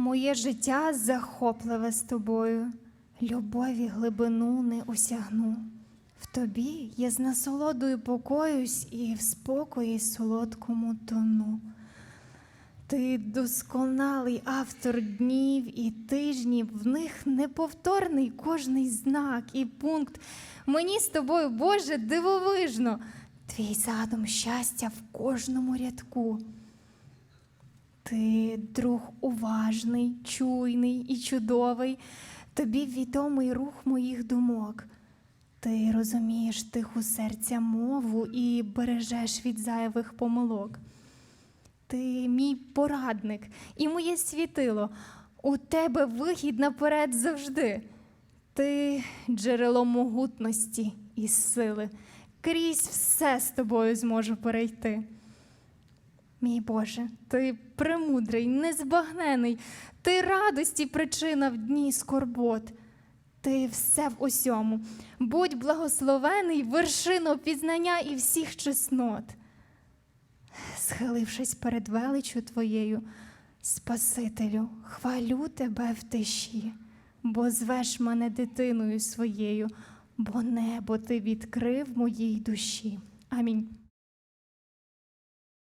Моє життя захопливе з тобою, любові глибину не осягну. В тобі я з насолодою покоюсь і в спокої солодкому тону. Ти досконалий автор днів і тижнів, в них неповторний кожний знак і пункт. Мені з тобою, Боже, дивовижно, твій задум щастя в кожному рядку. Ти друг уважний, чуйний і чудовий, тобі відомий рух моїх думок. Ти розумієш тиху серця мову і бережеш від зайвих помилок. Ти мій порадник і моє світило. У тебе вихід наперед завжди. Ти джерело могутності і сили. Крізь все з тобою зможу перейти. Мій Боже, ти премудрий, незбагнений, ти радості причина в дні скорбот. Ти все в усьому. Будь благословений, вершино пізнання і всіх чеснот. Схилившись перед величю твоєю, Спасителю, хвалю тебе в тиші, бо звеш мене дитиною своєю, бо небо ти відкрив моїй душі. Амінь.